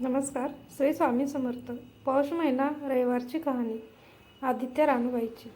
नमस्कार. श्री स्वामी समर्थ. पौष महिना रविवारची कहाणी. आदित्य रानूबाईची.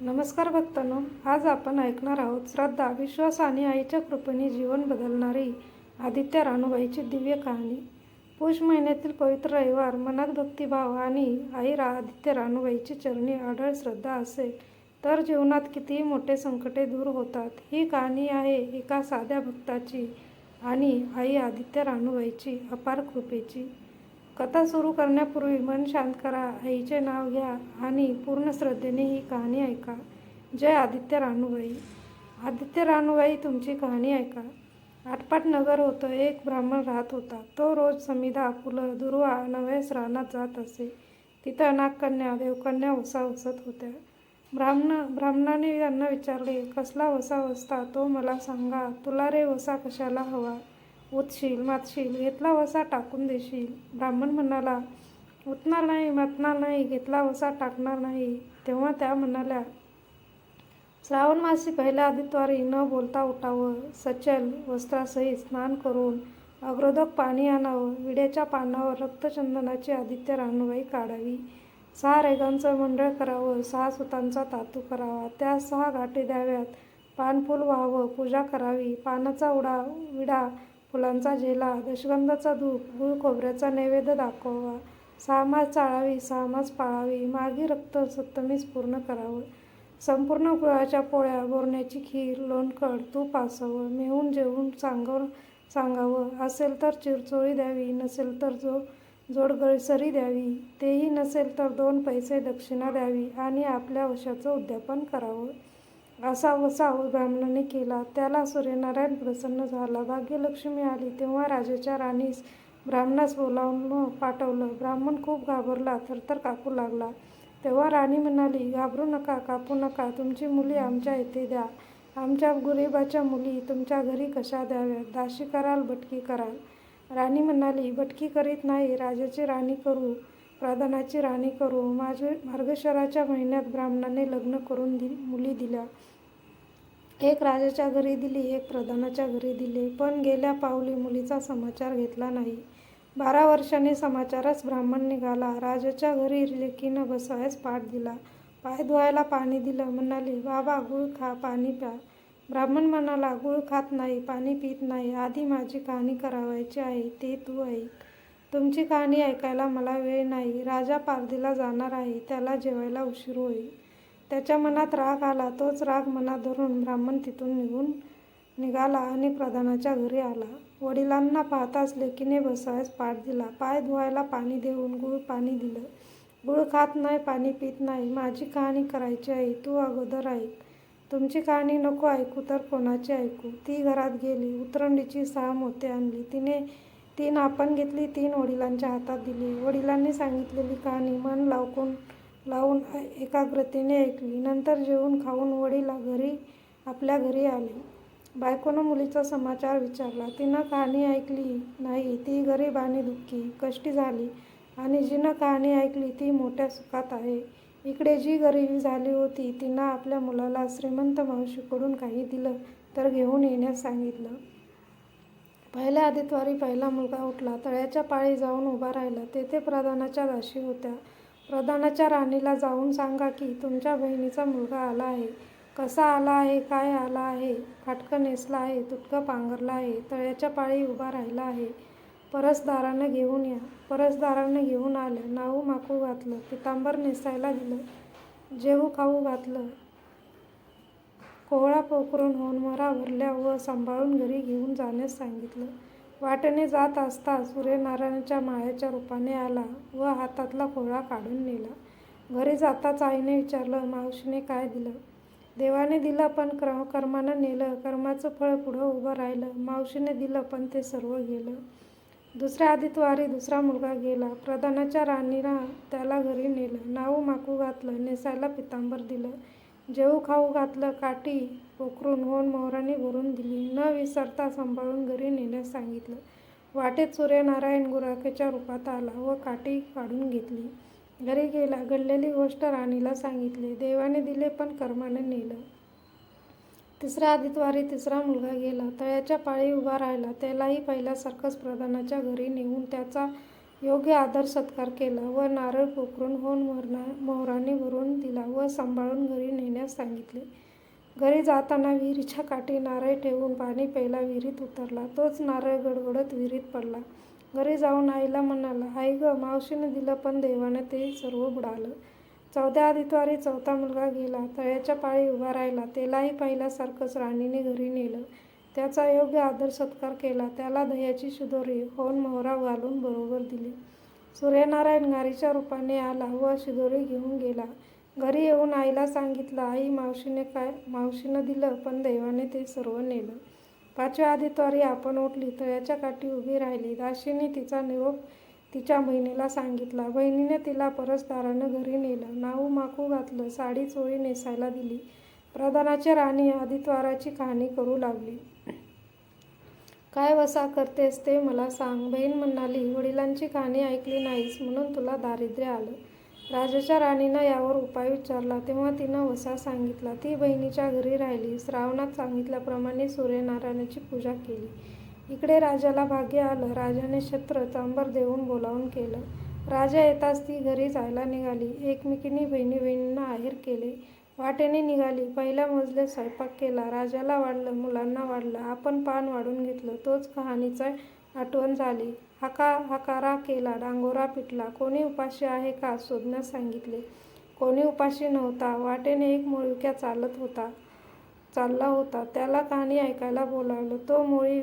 नमस्कार भक्तांनो आज आपण ऐकणार आहोत श्रद्धा विश्वास आणि आईच्या कृपेने जीवन बदलणारी आदित्य रानूबाईची दिव्य कहाणी. पौष महिन्यातील पवित्र रविवार मनात भक्तिभाव आणि आई रा आदित्य रानूबाईची चरणी आढळ श्रद्धा असेल तर जीवनात कितीही मोठे संकटे दूर होतात. ही कहाणी आहे एका साध्या भक्ताची. आणि आई आदित्य रानूबाईची अपार कृपेची. कथा सुरू करण्यापूर्वी मन शांत करा आईचे नाव घ्या आणि पूर्ण श्रद्धेने ही कहाणी ऐका. जय आदित्य रानूबाई आदित्य रानूबाई तुमची कहाणी ऐका. आटपाट नगर होतं एक ब्राह्मण राहत होता. तो रोज समिधा फुलं दुर्वा नव्यास रानात जात असे. तिथं नागकन्या देवकन्या वसा वसत होत्या. ब्राह्मण ब्राह्मणाने त्यांना विचारले कसला वसा वसता तो मला सांगा तुला रे वसा कशाला हवा? उतशील मातशील घेतला वसा टाकून देशील? ब्राह्मण म्हणाला उतणार नाही मातणार नाही घेतला वसा टाकणार नाही. तेव्हा त्या म्हणाल्या श्रावण मासी पहिल्या आदित्वारी न बोलता उठावं सचल वस्त्रासहित स्नान करून अग्रोदक पाणी आणावं विड्याच्या पानावर रक्तचंदनाची आदित्य रानूबाई काढावी. सहा रेगांचं मंडळ करावं सहा सुतांचा तातू करावा त्या सहा गाठी द्याव्यात. पानफूल व्हावं पूजा करावी. पानाचा उडा विडा फुलांचा झेला दशगंधाचा धूप गुळ खोबऱ्याचा नैवेद्य दाखवावा. सहामास चाळावी सहामास पाळावी. मागी रक्त सप्तमीस पूर्ण करावं. संपूर्ण गुळाच्या पोळ्या बोरण्याची खीर लोणकड तूप असावं मिळून जेवून सांगव सांगावं. असेल तर चिरचोळी द्यावी नसेल तर जो जोडगळसरी द्यावी. तेही नसेल तर दोन पैसे दक्षिणा द्यावी आणि आपल्या वशाचं उद्यापन करावं. असा वसा ब्राह्मणाने केला. त्याला सूर्यनारायण प्रसन्न झाला. भाग्यलक्ष्मी आली. तेव्हा राजाच्या राणीस ब्राह्मणास बोलावून पाठवलं. ब्राह्मण खूप घाबरला. थरथर कापू लागला. तेव्हा राणी म्हणाली घाबरू नका कापू नका. तुमची मुली आमच्या येथे द्या. आमच्या गुरेबाच्या मुली तुमच्या घरी कशा द्याव्यात? दाशी कराल बटकी कराल. राणी म्हणाली भटकी करीत नाही राजाची राणी करू प्रधानाची राणी करू. माझे मार्गशराच्या महिन्यात ब्राह्मणाने लग्न करून दि मुली दिल्या. एक राजाच्या घरी दिली एक प्रधानाच्या घरी दिली. पण गेल्या पावली मुलीचा समाचार घेतला नाही. बारा वर्षांनी समाचारच ब्राह्मण निघाला. राजाच्या घरी लेकीनं बसवायस पाठ दिला. पाय धुवायला पाणी दिलं. म्हणाली बाबा गुळ खा पाणी प्या. ब्राह्मण म्हणाला गुळ खात नाही पाणी पित नाही आधी माझी कहाणी करावायची आहे ते तू ऐक. तुमची कहाणी ऐकायला मला वेळ नाही राजा पारधीला जाणार आहे त्याला जेवायला उशीर होईल. त्याच्या मनात राग आला तोच राग मनात धरून ब्राह्मण तिथून निघून निघाला आणि प्रधानाच्या घरी आला. वडिलांना पाहताच लेकीने बसायस पाठ दिला. पाय धुवायला पाणी देऊन गुळ पाणी दिलं. गुळ खात नाही पाणी पित नाही माझी कहाणी करायची आहे तू अगोदर ऐक. तुमची कहाणी नको ऐकू तर कोणाची ऐकू? ती घरात गेली उतरंडीची सहा मोते आणली. तिने तीन आपण घेतली तीन वडिलांच्या हातात दिली. वडिलांनी सांगितलेली कहाणी मन लावून लावून एकाग्रतेने ऐकली. नंतर जेवून खाऊन वडील घरी आपल्या घरी आले. बायकोनं मुलीचा समाचार विचारला. तिनं कहाणी ऐकली नाही. ती गरीब आणि दुःखी कष्टी झाली आणि जिनं कहाणी ऐकली ती मोठ्या सुखात आहे. इकडे जी गरिबी झाली होती तिनं आपल्या मुलाला श्रीमंत मावशीकडून काही दिलं तर घेऊन येण्यास सांगितलं. पहिल्या आदितवारी पहिला मुलगा उठला तळ्याच्या पाळी जाऊन उभा राहिला. तेथे प्रधानाच्या दाशी होत्या. प्रधानाच्या राणीला जाऊन सांगा की तुमच्या बहिणीचा मुलगा आला आहे. कसा आला आहे? काय आला आहे? फाटकं नेसला आहे तुटकं पांघरला आहे तळ्याच्या पाळी उभा राहिला आहे. परसदारानं घेऊन या. परसदारानं घेऊन आलं नाऊ माकू घातलं. पितांबर नेसायला दिलं. जेवू खाऊ घातलं. कोहळा पोखरून होनमरा भरल्या व सांभाळून घरी घेऊन जाण्यास सांगितलं. वाटेने जात असता सूर्यनारायणाच्या मायाच्या रूपाने आला व हातातला कोहळा काढून नेला. घरी जाताच आईने विचारलं मावशीने काय दिलं? देवाने दिलं पण क्र कर्मानं नेलं. कर्माचं फळ पुढं उभं राहिलं. मावशीने दिलं पण ते सर्व गेलं. दुसऱ्या आदितवारी दुसरा मुलगा गेला. प्रधानाच्या राणीला त्याला घरी नेलं. नाऊ माकू घातलं. नेसायला पितांबर दिलं. जेवू खाऊ घातलं. काठी पोखरून होऊन मोहराने भरून दिली. न विसरता सांभाळून घरी नेण्यास सांगितलं. वाटेत सूर्यनारायण गुराखेच्या रूपात आला व काठी काढून घेतली. घरी गेला. घडलेली गोष्ट राणीला सांगितली. देवाने दिले पण कर्माने नेलं. तिसऱ्या आदितवारी तिसरा मुलगा गेला. तळ्याच्या पाळी उभा राहिला. त्यालाही पहिल्यासारखंच प्रधानाच्या घरी नेऊन त्याचा योग्य आदर सत्कार केला व नारळ पोखरून होऊन मरणा मोहराने भरून दिला व सांभाळून घरी नेण्यास सांगितले. घरी जाताना विहिरीच्या काठी नारळ ठेवून पाणी प्यायला विहिरीत उतरला. तोच नारळ गडगडत विहिरीत पडला. घरी जाऊन आईला म्हणाला आई ग मावशीने दिलं पण देवाने ते सर्व बुडालं. चौथ्या आदित्वारी चौथा मुलगा गेला तळ्याच्या पाळी उभा राहिला. त्यालाही पाहिल्यासारखंच राणीने घरी नेलं. त्याचा योग्य आदर सत्कार केला. त्याला दह्याची शिदोरी होऊन मोहरा घालून बरोबर दिली. सूर्यनारायण गारीच्या रूपाने आला व शिदोरी घेऊन गेला. घरी येऊन आईला सांगितलं आई मावशीने काय मावशीनं दिलं पण देवाने ते सर्व नेलं. पाचव्या आदित्वारी आपण उठली तळ्याच्या काठी उभी राहिली. दाशीने तिचा निरोप तिच्या बहिणीला सांगितला. बहिणीने तिला परसदारानं घरी नेलं. नाऊ माकू घातलं साडी चोळी नेसायला दिली. प्रधानाची राणी आदित्वाराची कहाणी करू लागली. काय वसा करतेस ते मला सांग बहीण म्हणाली वडिलांची कहाणी ऐकली नाहीस म्हणून तुला दारिद्र्य आलं. राजाच्या राणीनं यावर उपाय विचारला. तेव्हा तिनं वसा सांगितला. ती बहिणीच्या घरी राहिली. श्रावणात सांगितल्याप्रमाणे सूर्यनारायणाची पूजा केली. इकडे राजाला भाग्य आलं. राजाने छत्र चांबर देऊन बोलावून केलं. राजा येताच ती घरी जायला निघाली. एकमेकींनी बहिणी बहिणींना आहेर केले. वाटेने निघाली. पहिल्या मजले स्वयंपाक केला. राजाला वाढलं. मुलांना वाढलं. आपण पान वाढून घेतलं. तोच कहाणीचा आठवण झाली. हाका हाकारा केला. डांगोरा पिटला. कोणी उपाशी आहे का शोधण्यास सांगितले. कोणी उपाशी नव्हता. वाटेने एक मुळक्या चालत होता चालला होता. त्याला कहाणी ऐकायला बोलावलं. तो मुळी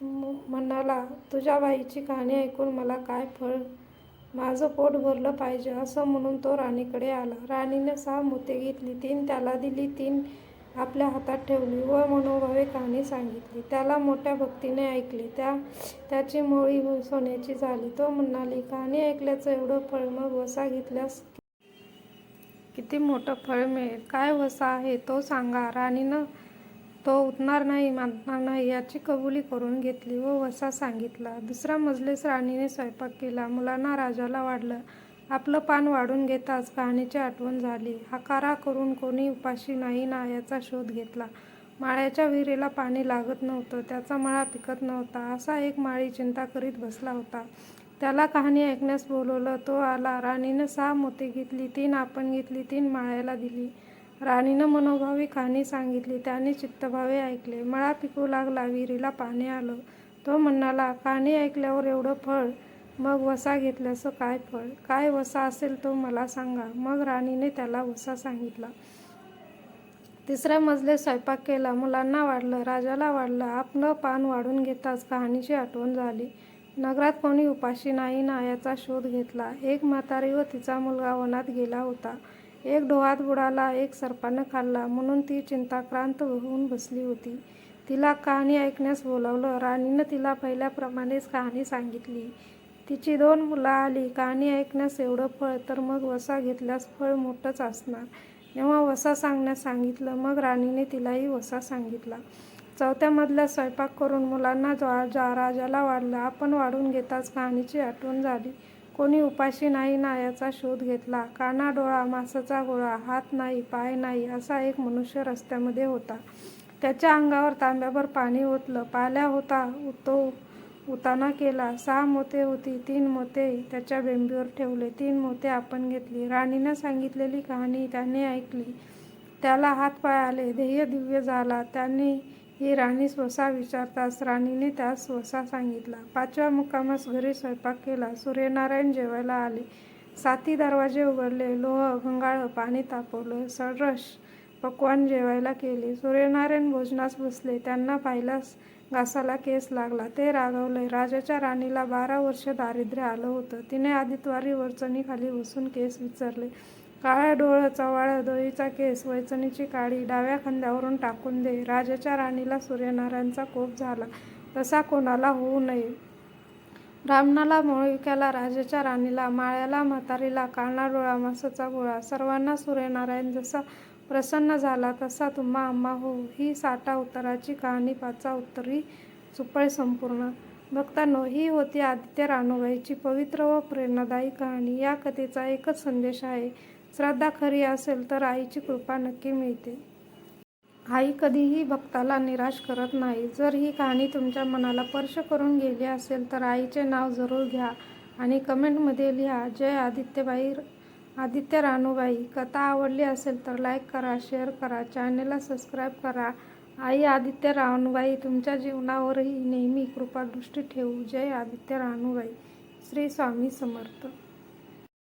म्हणाला तुझ्या बाईची कहाणी ऐकून मला काय फळ माझं पोट भरलं पाहिजे असं म्हणून तो राणीकडे आला. राणीने सहा मोते घेतली तीन त्याला दिली तीन आपल्या हातात ठेवली व मनोभावे कहाणी सांगितली. त्याला मोठ्या भक्तीने ऐकले. त्या त्याची मोळी सोन्याची झाली. तो म्हणाली कहाणी ऐकल्याचं एवढं फळ मग वसा घेतल्यास किती मोठं फळ मिळेल? काय वसा आहे? तो सांगा. राणीनं तो उठणार नाही मानणार नाही याची कबुली करून घेतली व वसा सांगितला. दुसरा मजलेस राणीने स्वयंपाक केला. मुलांना राजाला वाढलं. आपलं पान वाढून घेताच कहाणीची आठवण झाली. हाकारा करून कोणी उपाशी नाही ना याचा शोध घेतला. माळ्याच्या विहिरीला पाणी लागत नव्हतं. त्याचा मळा पिकत नव्हता. असा एक माळी चिंता करीत बसला होता. त्याला कहाणी ऐकण्यास बोलवलं. तो आला. राणीनं सहा मोती घेतली तीन आपण घेतली तीन माळ्याला दिली. राणीनं मनोभावी कहाणी सांगितली. त्याने चित्तभावे ऐकले. मळा पिकू लागला विहिरीला पाणी आलं. तो म्हणाला कहाणी ऐकल्यावर एवढं फळ? मग वसा घेतल्याचं काय फळ? काय वसा असेल तो मला सांगा. मग राणीने त्याला वसा सांगितला. तिसऱ्या मजले स्वयंपाक केला. मुलांना वाढलं. राजाला वाढलं. आपलं पान वाढून घेताच कहाणीची आठवण झाली. नगरात कोणी उपाशी नाही ना याचा शोध घेतला. एक म्हातारी व तिचा मुलगा वनात गेला होता. एक डोहात बुडाला एक सर्पानं खाल्ला म्हणून ती चिंताक्रांत होऊन बसली होती. तिला कहाणी ऐकण्यास बोलावलं. राणीनं तिला पहिल्याप्रमाणेच कहाणी सांगितली. तिची दोन मुलं आली. कहाणी ऐकण्यास एवढं फळ तर मग वसा घेतल्यास फळ मोठंच असणार. तेव्हा वसा सांगण्यास सांगितलं. मग राणीने तिलाही वसा सांगितला. चौथ्यामधल्या स्वयंपाक करून मुलांना ज्वा जा राजाला वाढलं. आपण वाढून घेताच कहाणीची आठवण झाली. कोणी उपाशी नाही ना याचा शोध घेतला. काना डोळा मासाचा गोळा हात नाही पाय नाही असा एक मनुष्य रस्त्यामध्ये होता. त्याच्या अंगावर तांब्याभर पाणी ओतलं. पाल्या होता तो उताना केला. सहा मोते होती तीन मोते त्याच्या बेंबीवर ठेवले. तीन मोते आपण घेतली. राणीनं सांगितलेली कहाणी त्याने ऐकली. त्याला हातपाय आले. ध्येय दिव्य झाला. त्याने ही राणीस वसा विचारताच राणीने त्यास वसा सांगितला. पाचव्या मुक्कामास घरी स्वयंपाक केला. सूर्यनारायण जेवायला आले. साती दरवाजे उघडले. लोह घंगाळं पाणी तापवलं. सळरस पक्वान जेवायला केले. सूर्यनारायण भोजनास बसले. त्यांना पाहिलास घासाला केस लागला. ते रागवले. राजाच्या राणीला बारा वर्ष दारिद्र्य आलं होतं. तिने आदित्वारी वरचणीखाली बसून केस विचारले. काळ्या डोळं चवाळं दोईचा केस वैचणीची काळी डाव्या खांद्यावरून टाकून दे. राजाच्या राणीला सूर्यनारायणचा कोप झाला. तसा कोणाला होऊ नये. ब्राह्मणाला मोळविक्याला राजाच्या राणीला माळ्याला म्हातारीला काळा डोळा मासाचा गोळा. सर्वांना सूर्यनारायण जसा प्रसन्न झाला तसा तुम्हा आम्हा हो ही साठा उत्तराची कहाणी पाचा उत्तरी सुपळ संपूर्ण. भक्तांनो ही होती आदित्य रानूबाईची पवित्र व प्रेरणादायी कहाणी. या कथेचा एकच संदेश आहे. श्रद्धा खरी असेल तर आईची कृपा नक्की मिळते. आई कधीही भक्ताला निराश करत नाही. जर ही कहाणी तुमच्या मनाला स्पर्श करून गेली असेल तर आईचे नाव जरूर घ्या आणि कमेंटमध्ये लिहा. जय आदित्यबाई आदित्य रानूबाई कथा आवडली असेल तर लाईक करा शेअर करा चॅनेलला सबस्क्राईब करा. आई आदित्य रानूबाई तुमच्या जीवनावरही नेहमी कृपादृष्टी ठेवू. जय आदित्य रानूबाई श्री स्वामी समर्थ.